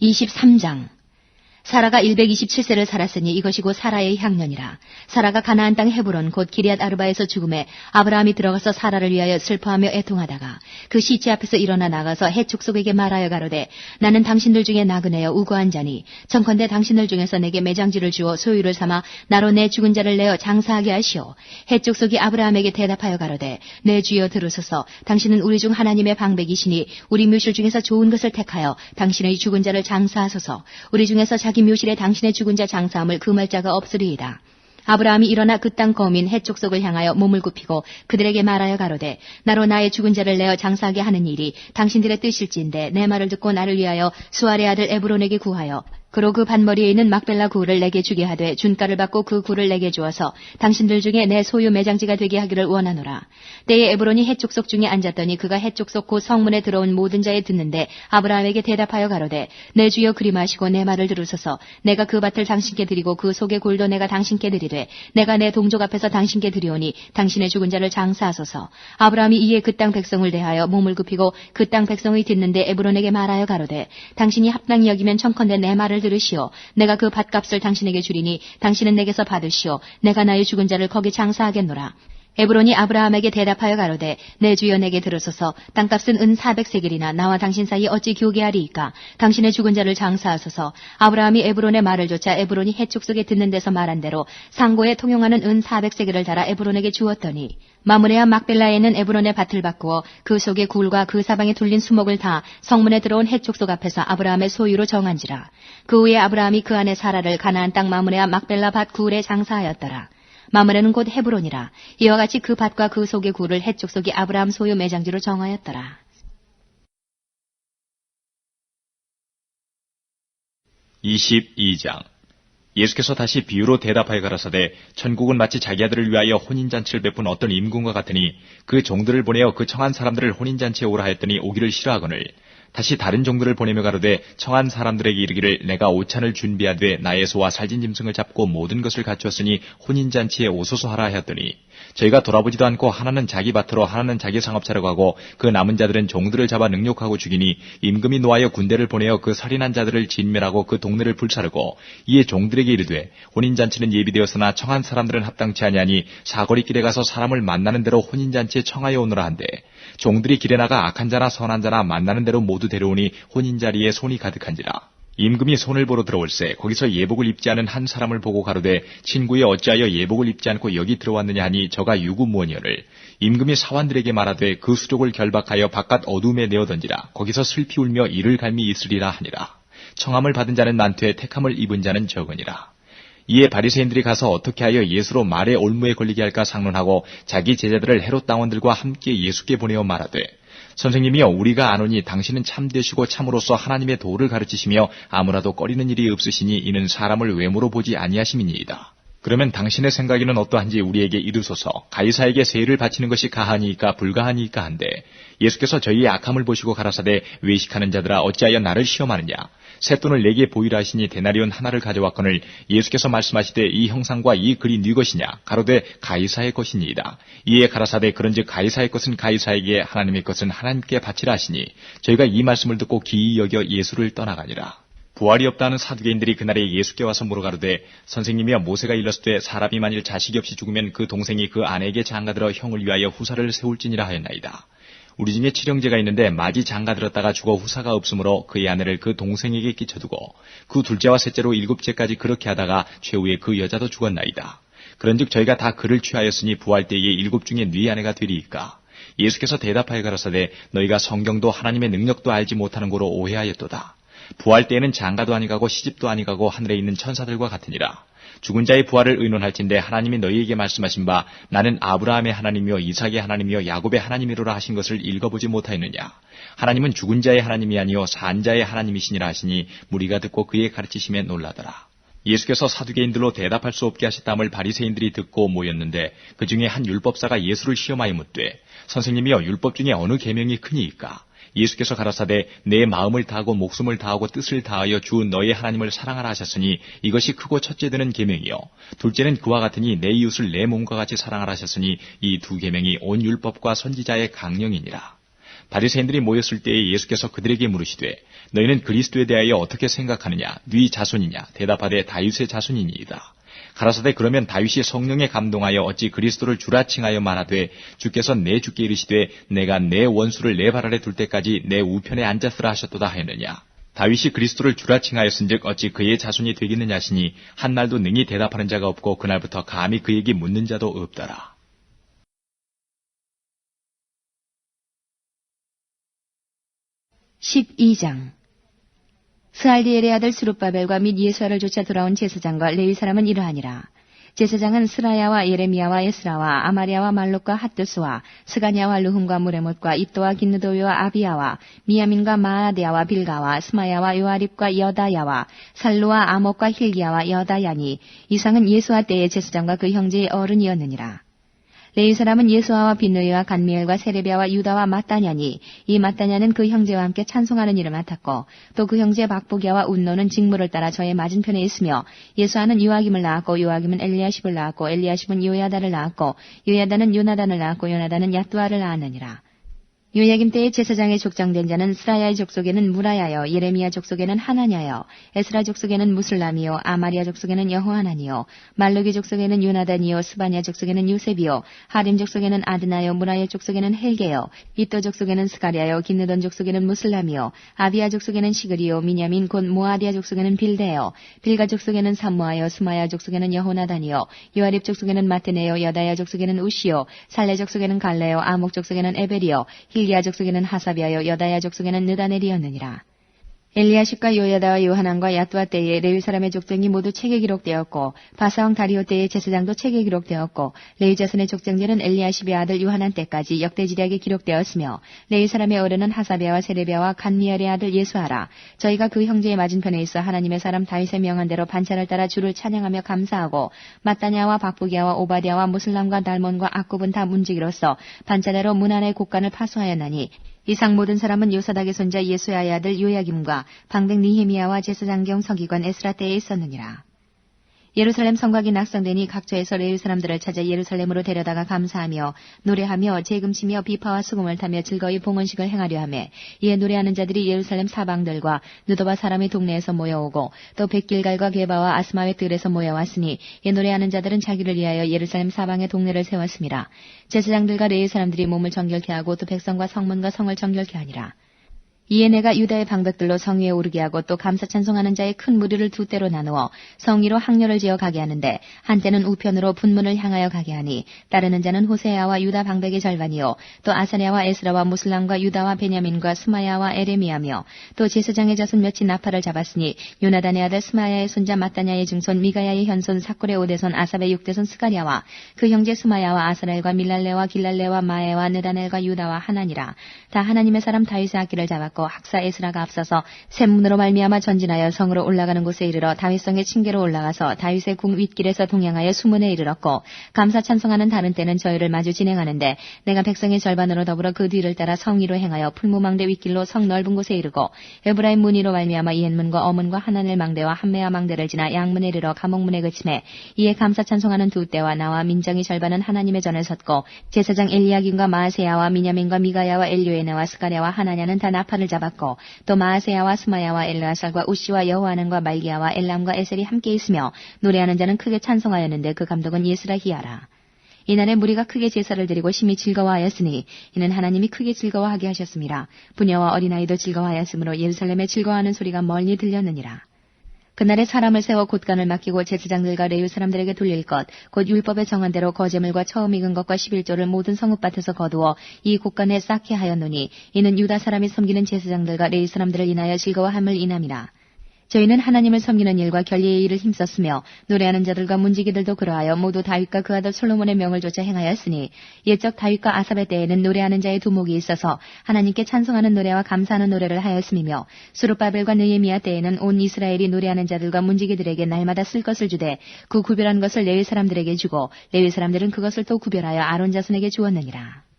23장 사라가 127세를 살았으니 이것이 곧 사라의 향년이라. 사라가 가나안 땅 헤브론 곧 기리앗 아르바에서 죽음에 아브라함이 들어가서 사라를 위하여 슬퍼하며 애통하다가 그 시체 앞에서 일어나 나가서 해 족속에게 말하여 가로되 나는 당신들 중에 나그네여 우고한 자니 청컨대 당신들 중에서 내게 매장지를 주어 소유를 삼아 나로 내 죽은 자를 내어 장사하게 하시오. 해 족속이 아브라함에게 대답하여 가로되 내 주여 들으소서 당신은 우리 중 하나님의 방백이시니 우리 묘실 중에서 좋은 것을 택하여 당신의 죽은 자를 장사하소서 우리 중에서 자기 묘실에 당신의 죽은 자 장사함을 금할 자가 없으리이다. 아브라함이 일어나 그 땅 거민 해족 속을 향하여 몸을 굽히고 그들에게 말하여 가로되 나로 나의 죽은 자를 내어 장사하게 하는 일이 당신들의 뜻일진데 내 말을 듣고 나를 위하여 수아의 아들 에브론에게 구하여 그로 그 반머리에 있는 막벨라 구를 내게 주게 하되 준가를 받고 그 구를 내게 주어서 당신들 중에 내 소유 매장지가 되게 하기를 원하노라. 때에 에브론이 해족속 중에 앉았더니 그가 해족속 곧 성문에 들어온 모든 자에 듣는데 아브라함에게 대답하여 가로되 내 주여 그리 마시고 내 말을 들으소서 내가 그 밭을 당신께 드리고 그 속의 골도 내가 당신께 드리되 내가 내 동족 앞에서 당신께 드리오니 당신의 죽은 자를 장사하소서. 아브라함이 이에 그 땅 백성을 대하여 몸을 굽히고 그 땅 백성이 듣는데 에브론에게 말하여 가로되 당신이 합당히 여기면 청컨대 내 말을 들으시오. 내가 그 밭값을 당신에게 주리니 당신은 내게서 받으시오. 내가 나의 죽은 자를 거기 장사하겠노라. 에브론이 아브라함에게 대답하여 가로되 내 주여 내게 들으소서 땅값은 은 400세겔이나 나와 당신 사이 어찌 교개하리이까? 당신의 죽은 자를 장사하소서. 아브라함이 에브론의 말을 조차 에브론이 해축 속에 듣는 데서 말한 대로 상고에 통용하는 은 400세겔을 달아 에브론에게 주었더니 마므레와 막벨라에는 에브론의 밭을 바꾸어 그 속에 굴과 그 사방에 둘린 수목을 다 성문에 들어온 해축 속 앞에서 아브라함의 소유로 정한지라. 그 후에 아브라함이 그 안에 사라를 가나안 땅 마므레와 막벨라 밭 굴에 장사하였더라 마므레는 곧 헤브론이라. 이와 같이 그 밭과 그 속의 굴을 해쪽 속이 아브라함 소유 매장지로 정하였더라. (22장) 예수께서 다시 비유로 대답하여 가라사대 천국은 마치 자기 아들을 위하여 혼인잔치를 베푼 어떤 임금과 같으니 그 종들을 보내어 그 청한 사람들을 혼인잔치에 오라 하였더니 오기를 싫어하거늘 다시 다른 종들을 보내며 가로되 청한 사람들에게 이르기를 내가 오찬을 준비하되 나의 소와 살진 짐승을 잡고 모든 것을 갖추었으니 혼인잔치에 오소서 하라 하였더니 저희가 돌아보지도 않고 하나는 자기 밭으로 하나는 자기 상업차로 가고 그 남은 자들은 종들을 잡아 능욕하고 죽이니 임금이 노하여 군대를 보내어 그 살인한 자들을 진멸하고 그 동네를 불사르고 이에 종들에게 이르되 혼인잔치는 예비되었으나 청한 사람들은 합당치 아니하니 사거리 길에 가서 사람을 만나는 대로 혼인잔치에 청하여 오너라 한데 종들이 길에 나가 악한 자나 선한 자나 만나는 대로 모두 데려오니 혼인 자리에 손이 가득한지라. 임금이 손을 보러 들어올세 거기서 예복을 입지 않은 한 사람을 보고 가로되 친구에 어찌하여 예복을 입지 않고 여기 들어왔느냐 하니 저가 유구무원이여를. 임금이 사환들에게 말하되 그 수족을 결박하여 바깥 어둠에 내어 던지라. 거기서 슬피 울며 이를 갈미 있으리라 하니라. 청함을 받은 자는 많되 택함을 입은 자는 적으니라. 이에 바리새인들이 가서 어떻게 하여 예수로 말의 올무에 걸리게 할까 상론하고 자기 제자들을 헤롯 당원들과 함께 예수께 보내어 말하되 선생님이여 우리가 아노니 당신은 참되시고 참으로서 하나님의 도를 가르치시며 아무라도 꺼리는 일이 없으시니 이는 사람을 외모로 보지 아니하심이니이다. 그러면 당신의 생각에는 어떠한지 우리에게 이르소서 가이사에게 세를 바치는 것이 가하니까 불가하니까 한데 예수께서 저희의 악함을 보시고 가라사대 외식하는 자들아 어찌하여 나를 시험하느냐 셋돈을 내게 보이라 하시니 데나리온 하나를 가져왔거늘 예수께서 말씀하시되 이 형상과 이 글이 네 것이냐 가로되 가이사의 것이니이다. 이에 가라사대 그런즉 가이사의 것은 가이사에게 하나님의 것은 하나님께 바치라 하시니 저희가 이 말씀을 듣고 기이 여겨 예수를 떠나가니라. 부활이 없다는 사두개인들이 그날에 예수께 와서 물어가로되 선생님이여 모세가 일렀을 때 사람이 만일 자식이 없이 죽으면 그 동생이 그 아내에게 장가들어 형을 위하여 후사를 세울지니라 하였나이다. 우리 중에 칠형제가 있는데 마지 장가 들었다가 죽어 후사가 없으므로 그의 아내를 그 동생에게 끼쳐두고 그 둘째와 셋째로 일곱째까지 그렇게 하다가 최후에 그 여자도 죽었나이다. 그런즉 저희가 다 그를 취하였으니 부활 때에 일곱 중에 네 아내가 되리이까. 예수께서 대답하여 가라사대 너희가 성경도 하나님의 능력도 알지 못하는 거로 오해하였도다. 부활 때에는 장가도 아니가고 시집도 아니가고 하늘에 있는 천사들과 같으니라. 죽은 자의 부활을 의논할진대 하나님이 너희에게 말씀하신 바 나는 아브라함의 하나님이요 이삭의 하나님이요 야곱의 하나님이로라 하신 것을 읽어보지 못하였느냐? 하나님은 죽은 자의 하나님이 아니요 산 자의 하나님이시니라 하시니 무리가 듣고 그의 가르치심에 놀라더라. 예수께서 사두개인들로 대답할 수 없게 하셨다함을 바리새인들이 듣고 모였는데 그 중에 한 율법사가 예수를 시험하여 묻되 선생님이여 율법 중에 어느 계명이 크니이까 예수께서 가라사대 내 마음을 다하고 목숨을 다하고 뜻을 다하여 주 너의 하나님을 사랑하라 하셨으니 이것이 크고 첫째 되는 계명이요. 둘째는 그와 같으니 내 이웃을 내 몸과 같이 사랑하라 하셨으니 이 두 계명이 온 율법과 선지자의 강령이니라. 바리새인들이 모였을 때에 예수께서 그들에게 물으시되 너희는 그리스도에 대하여 어떻게 생각하느냐? 네 자손이냐? 대답하되 다윗의 자손이니이다. 가라사대 그러면 다윗이 성령에 감동하여 어찌 그리스도를 주라 칭하여 말하되 주께서 내 주께 이르시되 내가 내 원수를 내 발 아래 둘 때까지 내 우편에 앉았으라 하셨도다 하였느냐. 다윗이 그리스도를 주라 칭하였은즉 어찌 그의 자손이 되겠느냐 하시니 한날도 능히 대답하는 자가 없고 그날부터 감히 그에게 묻는 자도 없더라. (12장) 스알디엘의 아들 수룹바벨과 및 예수아를 쫓아 돌아온 제사장과 레위 사람은 이러하니라. 제사장은 스라야와 예레미야와 에스라와 아마리아와 말록과 핫두스와 스가냐와 르훔과 무레못과 입도와 긴느도위와 아비야와 미야민과 마아데야와 빌가와 스마야와 요아립과 여다야와 살루와 아목과 힐기야와 여다야니 이상은 예수아 때의 제사장과 그 형제의 어른이었느니라. 레위 사람은 예수아와 빈누이와 간미엘과 세레비아와 유다와 마따냐니 이 마따냐는 그 형제와 함께 찬송하는 일을 맡았고 또 그 형제 박보기야와 운노는 직무를 따라 저의 맞은편에 있으며 예수아는 요아김을 낳았고 요아김은 엘리야십을 낳았고 엘리야십은 요야다를 낳았고 요야다는 요나단을 낳았고 요나단은 야뚜아를 낳았느니라. 요야김 때의 제사장의 족장된 자는 스라야의 족속에는 무라야여, 예레미야 족속에는 하나냐여, 에스라 족속에는 무슬람이요, 아마리아 족속에는 여호하나니요, 말루기 족속에는 요나단이요, 스바냐 족속에는 요셉이요, 하림 족속에는 아드나요, 무라야 족속에는 헬게요, 이또 족속에는 스가리아요, 긴느던 족속에는 무슬람이요, 아비아 족속에는 시그리요, 미냐민 곧 모아디아 족속에는 빌데요, 빌가 족속에는 삼모아요, 스마야 족속에는 여호나단이요, 요아립 족속에는 마테네요, 여다야 족속에는 우시요, 살레 족속에는 갈레요, 아목 족속에는 에벨이요, 힐기야 족속에는 하사비하여 여다야 족 속에는 느다넬이었느니라. 엘리야십과 요야다와 요하난과 야뚜아 때에 레위 사람의 족장이 모두 책에 기록되었고 바사왕 다리오 때의 제사장도 책에 기록되었고 레위 자손의 족장들은 엘리야십의 아들 요하난 때까지 역대지략에 기록되었으며 레위 사람의 어른은 하사비아와 세레비아와 간미엘의 아들 예수하라. 저희가 그 형제의 맞은편에 있어 하나님의 사람 다윗의 명한 대로 반차를 따라 주를 찬양하며 감사하고 마따냐와 박부기야와 오바디아와 무슬람과 달몬과 악굽은 다 문지기로서 반차대로 문안의 곡간을 파수하였나니 이상 모든 사람은 요사닥의 손자 예수야의 아들 요야김과 방백 니헤미야와 제사장경 서기관 에스라 때에 있었느니라. 예루살렘 성곽이 낙성되니 각처에서 레위 사람들을 찾아 예루살렘으로 데려다가 감사하며 노래하며 재금치며 비파와 수금을 타며 즐거이 봉헌식을 행하려 하매 이에 노래하는 자들이 예루살렘 사방들과 느도바 사람의 동네에서 모여오고 또 백길갈과 게바와 아스마의 들에서 모여왔으니 이 노래하는 자들은 자기를 위하여 예루살렘 사방의 동네를 세웠습니다. 제사장들과 레위 사람들이 몸을 정결케 하고 또 백성과 성문과 성을 정결케 하니라. 이에 내가 유다의 방백들로 성 위에 오르게 하고 또 감사 찬송하는 자의 큰 무리를 두 때로 나누어 성 위로 항렬을 지어 가게 하는데 한때는 우편으로 분문을 향하여 가게 하니 따르는 자는 호세아와 유다 방백의 절반이요. 또 아사랴와 에스라와 무슬람과 유다와 베냐민과 스마야와 에레미야며 또 제사장의 자손 몇이 나팔을 잡았으니 요나단의 아들 스마야의 손자 마따냐의 증손 미가야의 현손 사골의 오대손 아삽의 육대손 스가랴와 그 형제 스마야와 아사렐과 밀랄레와 길랄레와 마에와 느다넬과 유다와 하나니라. 다 하나님의 사람 다윗의 악기를 잡았고 학사 에스라가 앞서서 샘문으로 말미암아 전진하여 성으로 올라가는 곳에 이르러 다윗성의 층계로 올라가서 다윗의 궁 윗길에서 동양하여 수문에 이르렀고 감사 찬송하는 다른 때는 저희를 마주 진행하는데 내가 백성의 절반으로 더불어 그 뒤를 따라 성 위로 행하여 풀무망대 윗길로 성 넓은 곳에 이르고 에브라임 문의로 말미암아 이엔문과 어문과 하나넬 망대와 한메아 망대를 지나 양문에 이르러 감옥문에 그침해 이에 감사 찬송하는 두 때와 나와 민정의 절반은 하나님의 전에 섰고 제사장 엘리야김과 마세야와 미냐민과 미가야와 엘료에나와 스가랴와 하나냐는 다 나팔을 잡았고 또 마아세야와 스마야와 엘라살과 우시와 여호아는과 말기야와 엘람과 에셀이 함께 있으며 노래하는 자는 크게 찬송하였는데 그 감독은 예스라히야라. 이날에 무리가 크게 제사를 드리고 심히 즐거워하였으니 이는 하나님이 크게 즐거워하게 하셨습니다. 부녀와 어린아이도 즐거워하였으므로 예루살렘에 즐거워하는 소리가 멀리 들렸느니라. 그날에 사람을 세워 곳간을 맡기고 제사장들과 레위 사람들에게 돌릴 것, 곧 율법에 정한 대로 거제물과 처음 익은 것과 11조를 모든 성읍밭에서 거두어 이 곳간에 쌓게 하였노니 이는 유다 사람이 섬기는 제사장들과 레위 사람들을 인하여 즐거워함을 인함이라. 저희는 하나님을 섬기는 일과 결례의 일을 힘썼으며 노래하는 자들과 문지기들도 그러하여 모두 다윗과 그 아들 솔로몬의 명을 조차 행하였으니 옛적 다윗과 아삽의 때에는 노래하는 자의 두목이 있어서 하나님께 찬송하는 노래와 감사하는 노래를 하였음이며 수르바벨과 느에미아 때에는 온 이스라엘이 노래하는 자들과 문지기들에게 날마다 쓸 것을 주되 그 구별한 것을 레위 사람들에게 주고 레위 사람들은 그것을 또 구별하여 아론 자손에게 주었느니라.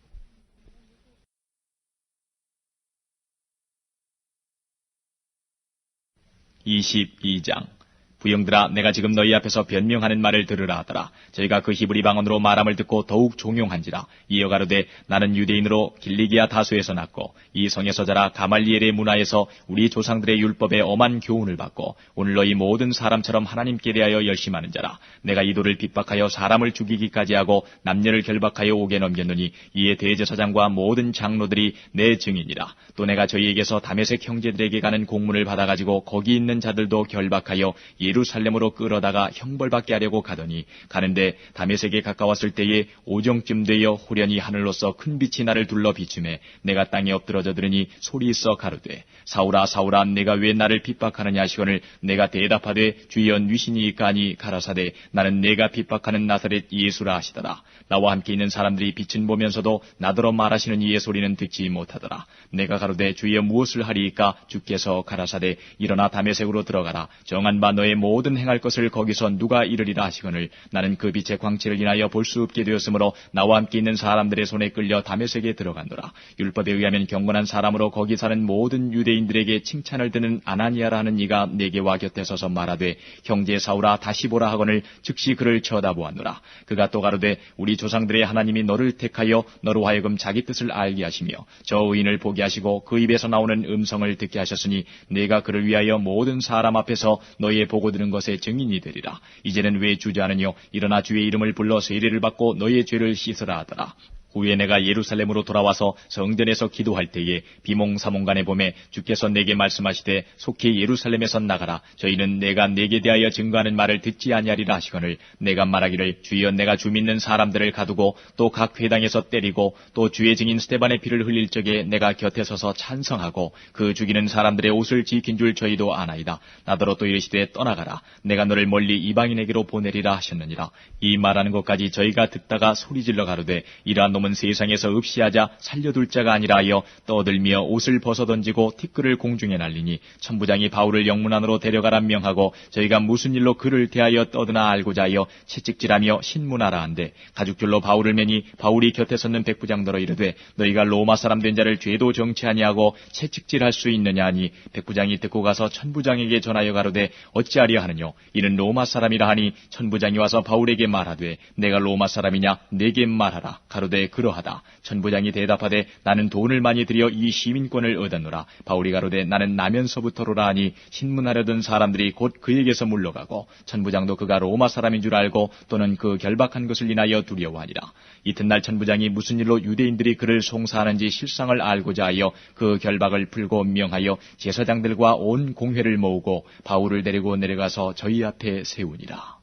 22장 부영들아 내가 지금 너희 앞에서 변명하는 말을 들으라 하더라. 저희가 그 히브리 방언으로 말함을 듣고 더욱 종용한지라. 이어 가로되 나는 유대인으로 길리기아 다수에서 났고 이 성에서 자라 가말리엘의 문화에서 우리 조상들의 율법에 엄한 교훈을 받고 오늘 너희 모든 사람처럼 하나님께 대하여 열심하는 자라. 내가 이도를 핍박하여 사람을 죽이기까지 하고 남녀를 결박하여 옥에 넘겼느니 이에 대제사장과 모든 장로들이 내 증인이라. 또 내가 저희에게서 다메섹 형제들에게 가는 공문을 받아가지고 거기 있는 자들도 결박하여 예 루살렘으로 끌어다가 형벌받게 하려고 가더니 가는데 다메섹에 가까웠을 때에 오정쯤 되어 후련히 하늘로서 큰 빛이 나를 둘러 비추매 내가 땅에 엎드러져 들으니 소리 있어 가로되 사울아 사울아 내가 왜 나를 핍박하느냐? 하시거늘 내가 대답하되 주여 뉘시니까 하니 가라사대 나는 내가 핍박하는 나사렛 예수라 하시더라. 나와 함께 있는 사람들이 빛은 보면서도 나더러 말하시는 이의 소리는 듣지 못하더라. 내가 가로되 주여 무엇을 하리이까? 주께서 가라사대 일어나 다메섹으로 들어가라. 정한 바 너의 모든 행할 것을 거기서 누가 이르리라 하시거늘 나는 그 빛의 광채를 인하여 볼 수 없게 되었으므로 나와 함께 있는 사람들의 손에 끌려 다메섹에 들어간노라. 율법에 의하면 경건한 사람으로 거기 사는 모든 유대인들에게 칭찬을 드는 아나니아라는 이가 내게 와 곁에 서서 말하되 형제 사울아 다시 보라 하거늘 즉시 그를 쳐다보았노라. 그가 또 가로되 우리 조상들의 하나님이 너를 택하여 너로 하여금 자기 뜻을 알게 하시며 저 의인을 보게 하시고 그 입에서 나오는 음성을 듣게 하셨으니 내가 그를 위하여 모든 사람 앞에서 너희의 보고 들은 것의 증인이 되리라. 이제는 왜 주저하느뇨? 일어나 주의 이름을 불러 세례를 받고 너희의 죄를 씻으라 하더라 후에 내가 예루살렘으로 돌아와서 성전에서 기도할 때에 비몽사몽간에 봄에 주께서 내게 말씀하시되 속히 예루살렘에서 나가라. 저희는 내가 내게 대하여 증거하는 말을 듣지 아니하리라 하시거늘 내가 말하기를 주여 내가 주 믿는 사람들을 가두고 또 각 회당에서 때리고 또 주의 증인 스테반의 피를 흘릴 적에 내가 곁에 서서 찬성하고 그 죽이는 사람들의 옷을 지킨 줄 저희도 아나이다. 나더러 또 이르시되 떠나가라. 내가 너를 멀리 이방인에게로 보내리라 하셨느니라. 이 말하는 것까지 저희가 듣다가 소리질러 가로되 이러한 놈은 세상에서 없이하자 살려둘 자가 아니라 하여 떠들며 옷을 벗어던지고 티끌을 공중에 날리니 천부장이 바울을 영문 안으로 데려가라 명하고 저희가 무슨 일로 그를 대하여 떠드나 알고자 하여 채찍질하며 신문하라 한데 가죽줄로 바울을 매니 바울이 곁에 섰는 백부장더러 이르되 너희가 로마 사람 된 자를 죄도 정치 아니하고 채찍질할 수 있느냐 하니 백부장이 듣고 가서 천부장에게 전하여 가로되 어찌하려 하느뇨? 이는 로마 사람이라 하니 천부장이 와서 바울에게 말하되 내가 로마 사람이냐? 내게 말하라. 가로되 그러하다. 천부장이 대답하되 나는 돈을 많이 들여 이 시민권을 얻었노라. 바울이 가로되 나는 나면서부터로라 하니 신문하려던 사람들이 곧 그에게서 물러가고 천부장도 그가 로마 사람인 줄 알고 또는 그 결박한 것을 인하여 두려워하니라. 이튿날 천부장이 무슨 일로 유대인들이 그를 송사하는지 실상을 알고자 하여 그 결박을 풀고 명하여 제사장들과 온 공회를 모으고 바울을 데리고 내려가서 저희 앞에 세우니라